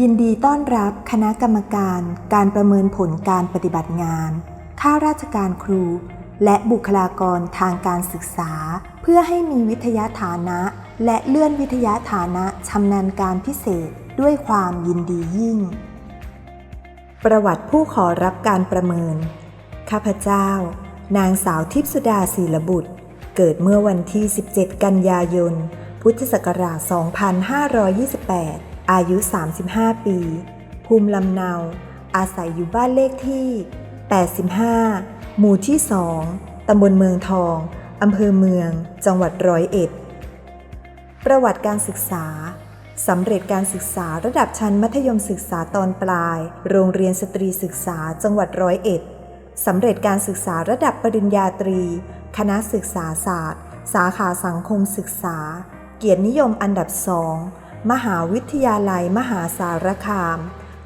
ยินดีต้อนรับคณะกรรมการการประเมินผลการปฏิบัติงานข้าราชการครู และบุคลากรทางการศึกษา เพื่อให้มีวิทยาฐานะ และเลื่อนวิทยาฐานะชำนาญการพิเศษด้วยความยินดียิ่ง ประวัติผู้ขอรับการประเมิน ข้าพเจ้า นางสาวทิพสุดาศีลบุตร เกิดเมื่อวันที่ 17 กันยายน พุทธศักราช 2528 อายุ 35 ปี ภูมิลำเนา อาศัยอยู่บ้านเลขที่ 85 หมู่ที่ 2 ตำบลเมืองทอง อำเภอเมือง จังหวัดร้อยเอ็ด ประวัติการศึกษา สำเร็จการศึกษาระดับชั้นมัธยมศึกษาตอนปลาย โรงเรียนสตรีศึกษาจังหวัดร้อยเอ็ด สำเร็จการศึกษาระดับปริญญาตรี คณะศึกษาศาสตร์ สาขาสังคมศึกษา เกียรตินิยมอันดับสอง มหาวิทยาลัยมหาสารคาม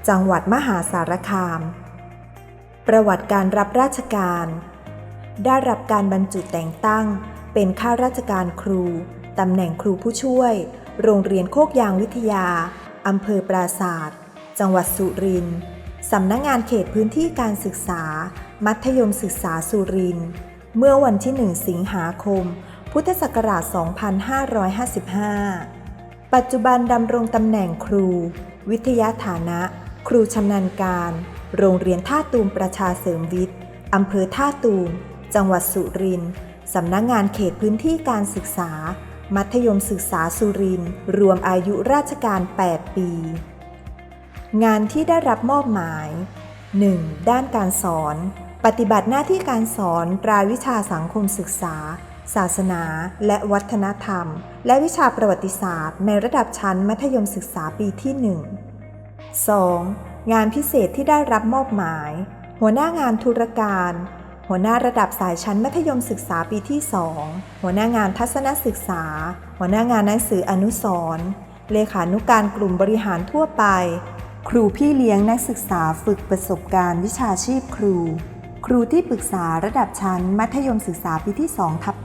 จังหวัดมหาสารคาม ประวัติการรับราชการ ได้รับการบรรจุแต่งตั้ง เป็นข้าราชการครู ตำแหน่งครูผู้ช่วย โรงเรียนโคกยางวิทยา อำเภอปราศาสตร์ จังหวัดสุรินทร์สำนักงานเขตพื้นที่การศึกษา มัธยมศึกษาสุรินทร์เมื่อวันที่ 1 สิงหาคม พุทธศักราช 2555 ปัจจุบันดำรงตำแหน่งครู วิทยาฐานะ ครูชำนาญการ โรงเรียนท่าตูมประชาเสริมวิทย์อำเภอท่าตูม จังหวัดสุรินทร์สำนักงานเขตพื้นที่การศึกษา มัธยมศึกษาสุรินทร์รวมอายุราชการ 8 ปี งานที่ได้รับมอบหมาย 1. ด้านการสอน ปฏิบัติหน้าที่การสอนรายวิชาสังคมศึกษา ศาสนา และวัฒนธรรม และวิชาประวัติศาสตร์ ในระดับชั้นมัธยมศึกษาปีที่ 1 2. งานพิเศษที่ได้รับมอบหมาย หัวหน้างานธุรการ หัวหน้าระดับสายชั้นมัธยมศึกษาปีที่ 2 หัวหน้างานทัศนศึกษา หัวหน้างานหนังสืออนุสรณ์เลขานุการกลุ่มบริหารทั่วไป ครูพี่เลี้ยงนักศึกษาฝึกประสบการณ์วิชาชีพครู รูที่ปรึกษาระดับชั้น มัธยมศึกษาปีที่2ทับ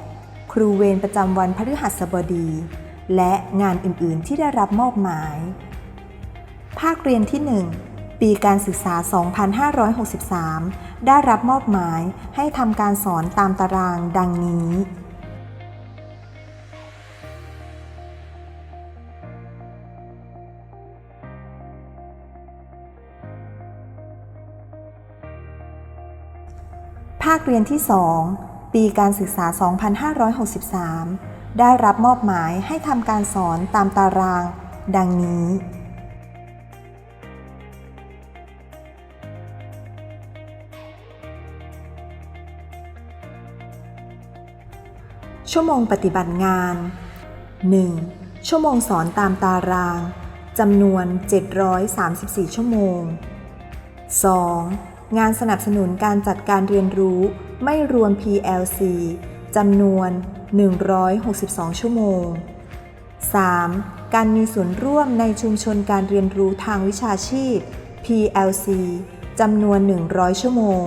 8ครูเวรประจำวันพฤหัสบดี และงานอื่นๆที่ได้รับมอบหมาย ภาคเรียนที่ 1 ปีการศึกษา 2563 ได้รับมอบหมายให้ทำการสอนตามตารางดังนี้ ภาคเรียนที่ 2 ปีการศึกษา 2563 ได้รับมอบหมายให้ทำการสอนตามตาราง ดังนี้ ชั่วโมงปฏิบัติงาน 1. ชั่วโมงสอนตามตารางจำนวน 734 ชั่วโมง 2. งานสนับสนุนการจัดการเรียนรู้ไม่รวม PLC จำนวน 162 ชั่วโมง 3. การมีส่วนร่วมในชุมชนการเรียนรู้ทางวิชาชีพ PLC จำนวน 100 ชั่วโมง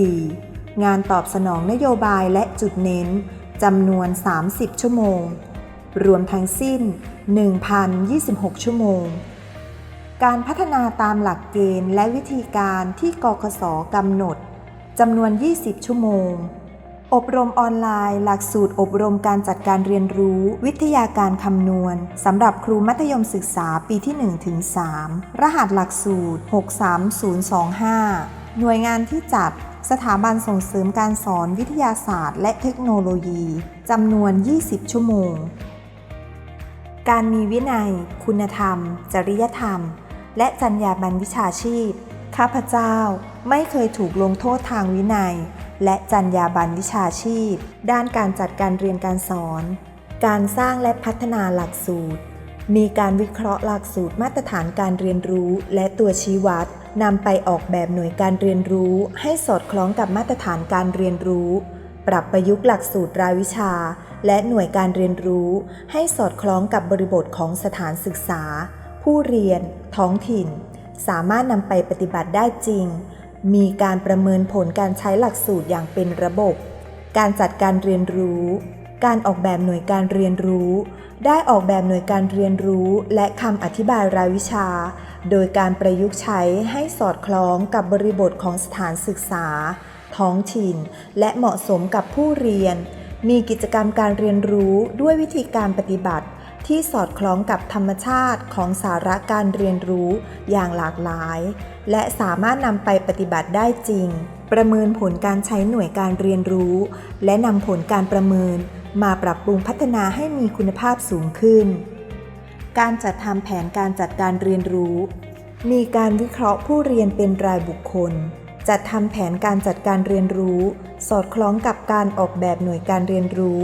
4. งานตอบสนองนโยบายและจุดเน้นจำนวน 30 ชั่วโมง รวมทั้งสิ้น 1,026 ชั่วโมง การพัฒนาตามหลักเกณฑ์และวิธีการที่กคสกำหนดจำนวน 20 ชั่วโมง อบรมออนไลน์ หลักสูตรอบรมการจัดการเรียนรู้ วิทยาการคำนวณสำหรับครูมัธยมศึกษาปีที่ 1-3 รหัสหลักสูตร 63025 หน่วยงานที่จัดสถาบันส่งเสริมการสอนวิทยาศาสตร์ และเทคโนโลยีจำนวน 20 ชั่วโมง การมีวินัย คุณธรรม จริยธรรม และจรรยาบรรณวิชาชีพ ข้าพเจ้าไม่เคยถูกลงโทษทางวินัย และจรรยาบรรณวิชาชีพ ด้านการจัดการเรียนการสอน การสร้างและพัฒนาหลักสูตร มีการวิเคราะห์หลักสูตรมาตรฐานการเรียนรู้และตัวชี้วัดนำไปออกแบบหน่วยการเรียนรู้ ให้สอดคล้องกับมาตรฐานการเรียนรู้ ปรับประยุกต์หลักสูตรรายวิชา และหน่วยการเรียนรู้ ให้สอดคล้องกับบริบทของสถานศึกษา ผู้เรียน ท้องถิ่น สามารถนำไปปฏิบัติได้จริง มีการประเมินผลการใช้หลักสูตรอย่างเป็นระบบ การจัดการเรียนรู้ การออกแบบหน่วยการเรียนรู้ ได้ออกแบบหน่วยการเรียนรู้และคำอธิบายรายวิชา โดยการประยุกต์ใช้ให้สอดคล้องกับบริบทของสถานศึกษา ท้องถิ่น และเหมาะสมกับผู้เรียน มีกิจกรรมการเรียนรู้ด้วยวิธีการปฏิบัติ ที่สอดคล้องกับธรรมชาติของสาระการเรียนรู้อย่างหลากหลาย และสามารถนำไปปฏิบัติได้จริง ประเมินผลการใช้หน่วยการเรียนรู้ และนำผลการประเมิน มาปรับปรุงพัฒนาให้มีคุณภาพสูงขึ้น การจัดทำแผนการจัดการเรียนรู้ มีการวิเคราะห์ผู้เรียนเป็นรายบุคคล จัดทำแผนการจัดการเรียนรู้ สอดคล้องกับการออกแบบหน่วยการเรียนรู้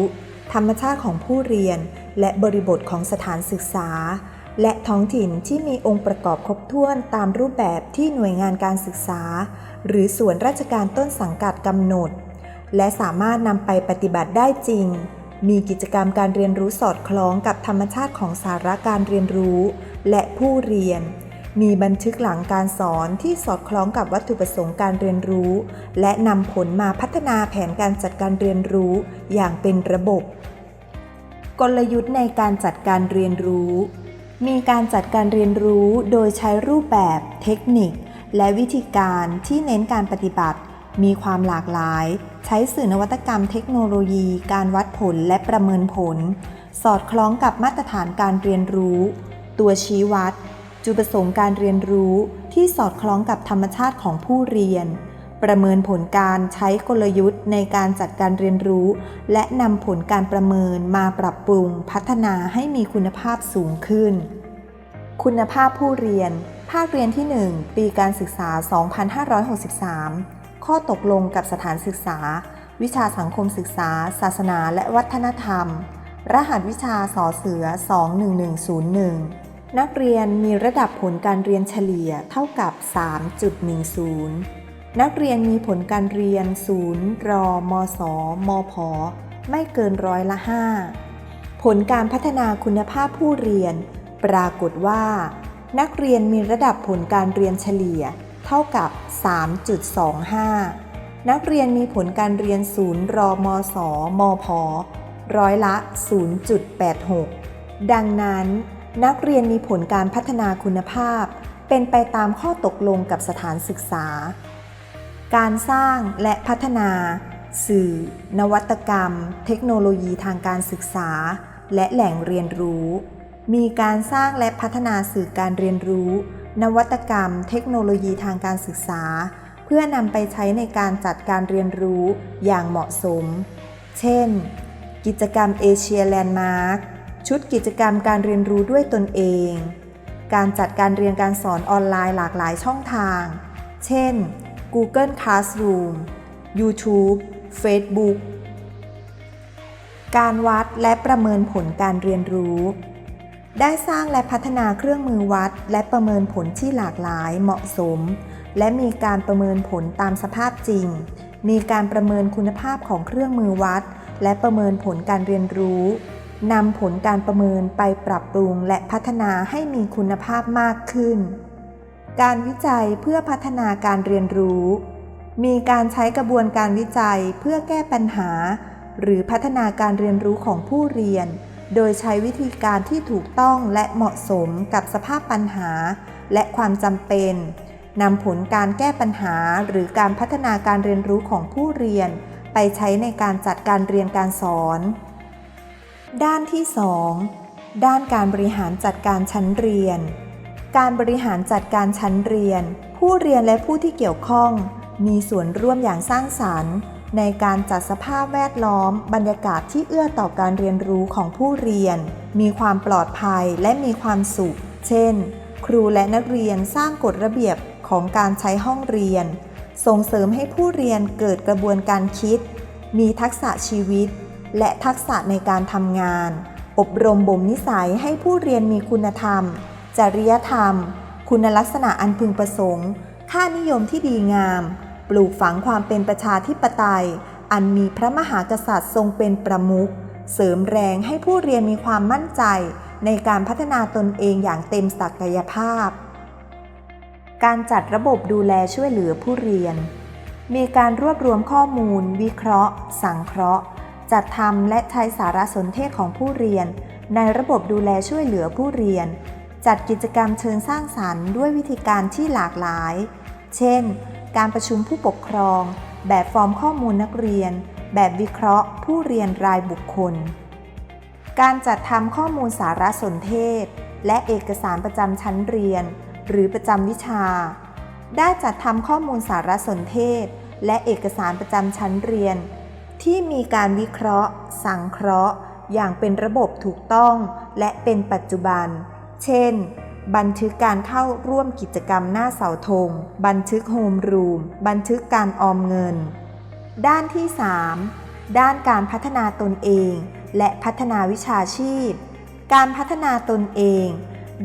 ธรรมชาติของผู้เรียน และบริบทของสถานศึกษา และท้องถิ่นที่มีองค์ประกอบครบถ้วนตามรูปแบบที่หน่วยงานการศึกษา หรือส่วนราชการต้นสังกัดกำหนด และสามารถนำไปปฏิบัติได้จริง มีกิจกรรมการเรียนรู้สอดคล้องกับธรรมชาติของสาระการเรียนรู้ และผู้เรียนมีบันทึกหลังการสอนที่สอดคล้องกับวัตถุประสงค์การเรียนรู้ และนำผลมาพัฒนาแผนการจัดการเรียนรู้อย่างเป็นระบบ กลยุทธ์ในการจัดการเรียนรู้ มีการจัดการเรียนรู้โดยใช้รูปแบบ เทคนิค และวิธีการที่เน้นการปฏิบัติ มีความหลากหลาย ใช้สื่อนวัตกรรมเทคโนโลยี การวัดผลและประเมินผล สอดคล้องกับมาตรฐานการเรียนรู้ ตัวชี้วัด จุดประสงค์การเรียนรู้ที่สอดคล้องกับธรรมชาติของผู้เรียน ประเมินผลการใช้กลยุทธ์ในการจัดการเรียนรู้ และนำผลการประเมินมาปรับปรุงพัฒนาให้มีคุณภาพสูงขึ้น คุณภาพผู้เรียน ภาคเรียนที่ 1 ปีการศึกษา 2563 ข้อตกลงกับสถานศึกษา วิชาสังคมศึกษา ศาสนาและวัฒนธรรม รหัสวิชาสอเสือ 21101 นักเรียนมีระดับผลการเรียนเฉลี่ยเท่ากับ 3.10 นักเรียนมีผลการเรียน0รอมศมพไม่เกินร้อยละ 5 ผลการพัฒนาคุณภาพผู้เรียน ปรากฏว่า นักเรียนมีระดับผลการเรียนเฉลี่ยเท่ากับ 3.25 นักเรียนมีผลการเรียน0รอมศมพร้อยละ 0.86 ดังนั้น นักเรียนมีผลการพัฒนาคุณภาพ เป็นไปตามข้อตกลงกับสถานศึกษา การสร้างและพัฒนา สื่อ นวัตกรรม เทคโนโลยีทางการศึกษา และแหล่งเรียนรู้ มีการสร้างและพัฒนาสื่อการเรียนรู้ นวัตกรรม เทคโนโลยีทางการศึกษา เพื่อนำไปใช้ในการจัดการเรียนรู้อย่างเหมาะสม เช่น กิจกรรมเอเชียแลนด์มาร์คชุดกิจกรรมการเรียนรู้ด้วยตนเอง การจัดการเรียนการสอนออนไลน์หลากหลายช่องทาง เช่น Google Classroom YouTube Facebook การวัดและประเมินผลการเรียนรู้ ได้สร้างและพัฒนาเครื่องมือวัด และประเมินผลที่หลากหลายเหมาะสม และมีการประเมินผลตามสภาพจริง มีการประเมินคุณภาพของเครื่องมือวัด และประเมินผลการเรียนรู้นำผลการประเมินไปปรับปรุงและพัฒนาให้มีคุณภาพมากขึ้น การวิจัยเพื่อพัฒนาการเรียนรู้ มีการใช้กระบวนการวิจัยเพื่อแก้ปัญหา หรือพัฒนาการเรียนรู้ของผู้เรียน โดยใช้วิธีการที่ถูกต้องและเหมาะสมกับสภาพปัญหา และความจำเป็นนำผลการแก้ปัญหาหรือการพัฒนาการเรียนรู้ของผู้เรียน ไปใช้ในการจัดการเรียนการสอน ด้านที่ 2 ด้านการบริหารจัดการชั้นเรียน การบริหารจัดการชั้นเรียน ผู้เรียนและผู้ที่เกี่ยวข้อง มีส่วนร่วมอย่างสร้างสรรค์ ในการจัดสภาพแวดล้อม บรรยากาศที่เอื้อต่อการเรียนรู้ของผู้เรียน มีความปลอดภัยและมีความสุข เช่น ครูและนักเรียนสร้างกฎระเบียบของการใช้ห้องเรียน ส่งเสริมให้ผู้เรียนเกิดกระบวนการคิด มีทักษะชีวิต และทักษะในการทำงาน อบรมบ่มนิสัยให้ผู้เรียนมีคุณธรรม จริยธรรม คุณลักษณะอันพึงประสงค์ ค่านิยมที่ดีงาม ปลูกฝังความเป็นประชาธิปไตย อันมีพระมหากษัตริย์ทรงเป็นประมุข เสริมแรงให้ผู้เรียนมีความมั่นใจ ในการพัฒนาตนเองอย่างเต็มศักยภาพ การจัดระบบดูแลช่วยเหลือผู้เรียน มีการรวบรวมข้อมูล วิเคราะห์ สังเคราะห์ จัดทำและใช้สารสนเทศของผู้เรียน ในระบบดูแลช่วยเหลือผู้เรียน จัดกิจกรรมเชิงสร้างสรรค์ด้วยวิธีการที่หลากหลาย เช่น การประชุมผู้ปกครอง แบบฟอร์มข้อมูลนักเรียน แบบวิเคราะห์ ผู้เรียนรายบุคคล การจัดทำข้อมูลสารสนเทศ และเอกสารประจำชั้นเรียน หรือประจำวิชา ได้จัดทำข้อมูลสารสนเทศ และเอกสารประจำชั้นเรียน ที่มีการวิเคราะห์ สังเคราะห์ อย่างเป็นระบบถูกต้อง และเป็นปัจจุบัน เช่น บันทึกการเข้าร่วมกิจกรรมหน้าเสาธง บันทึกโฮมรูม บันทึกการออมเงิน ด้านที่ 3 ด้านการพัฒนาตนเอง และพัฒนาวิชาชีพ การพัฒนาตนเอง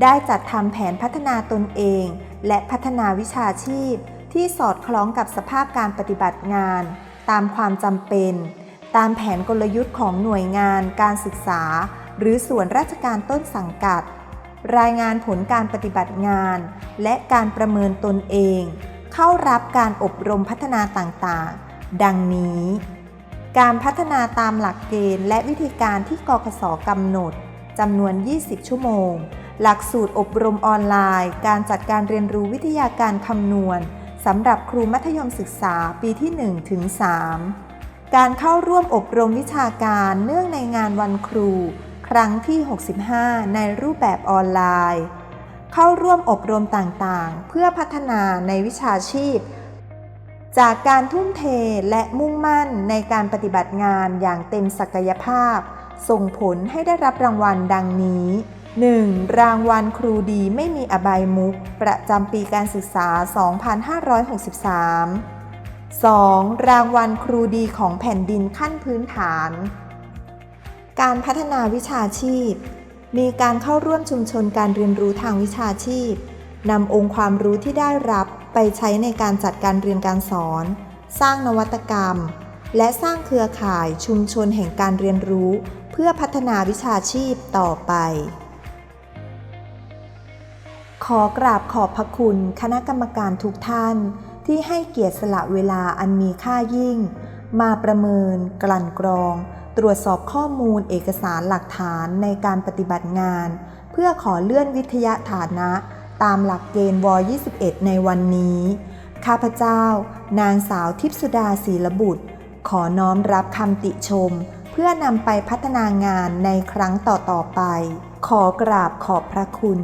ได้จัดทำแผนพัฒนาตนเอง และพัฒนาวิชาชีพ ที่สอดคล้องกับสภาพการปฏิบัติงาน ตามความจำเป็น ตามแผนกลยุทธ์ของหน่วยงานการศึกษาหรือส่วนราชการต้นสังกัด รายงานผลการปฏิบัติงาน และการประเมินตนเอง เข้ารับการอบรมพัฒนาต่างๆ ดังนี้ การพัฒนาตามหลักเกณฑ์และวิธีการที่กกสกำหนดจำนวน 20 ชั่วโมง หลักสูตรอบรมออนไลน์ การจัดการเรียนรู้วิทยาการคำนวณสำหรับครูมัธยมศึกษาปีที่ 1 ถึง 3 การเข้าร่วมอบรมวิชาการเนื่องในงานวันครู ครั้งที่ 65 ในรูปแบบออนไลน์ เข้าร่วมอบรมต่างๆ เพื่อพัฒนาในวิชาชีพ จากการทุ่มเทและมุ่งมั่นในการปฏิบัติงานอย่างเต็มศักยภาพ ส่งผลให้ได้รับรางวัลดังนี้ 1. รางวัลครูดีไม่มีอบายมุก ประจำปีการศึกษา 2563 2. รางวัลครูดีของแผ่นดินขั้นพื้นฐาน การพัฒนาวิชาชีพ มีการเข้าร่วมชุมชนการเรียนรู้ทางวิชาชีพนำองค์ความรู้ที่ได้รับไปใช้ในการจัดการเรียนการสอน สร้างนวัตกรรม และสร้างเครือข่ายชุมชนแห่งการเรียนรู้ เพื่อพัฒนาวิชาชีพต่อไป ขอกราบขอบพระคุณคณะกรรมการทุกท่าน ที่ให้เกียรติสละเวลาอันมีค่ายิ่ง มาประเมิน กลั่นกรอง ตรวจสอบข้อมูลเอกสารหลักฐานในการปฏิบัติงาน เพื่อขอเลื่อนวิทยาฐานะ ตามหลักเกณฑ์ว 21 ในวันนี้ ข้าพเจ้า นางสาวทิพสุดาศีลบุตร ขอน้อมรับคำติชม เพื่อนำไปพัฒนางานในครั้งต่อๆไป ขอกราบขอบพระคุณ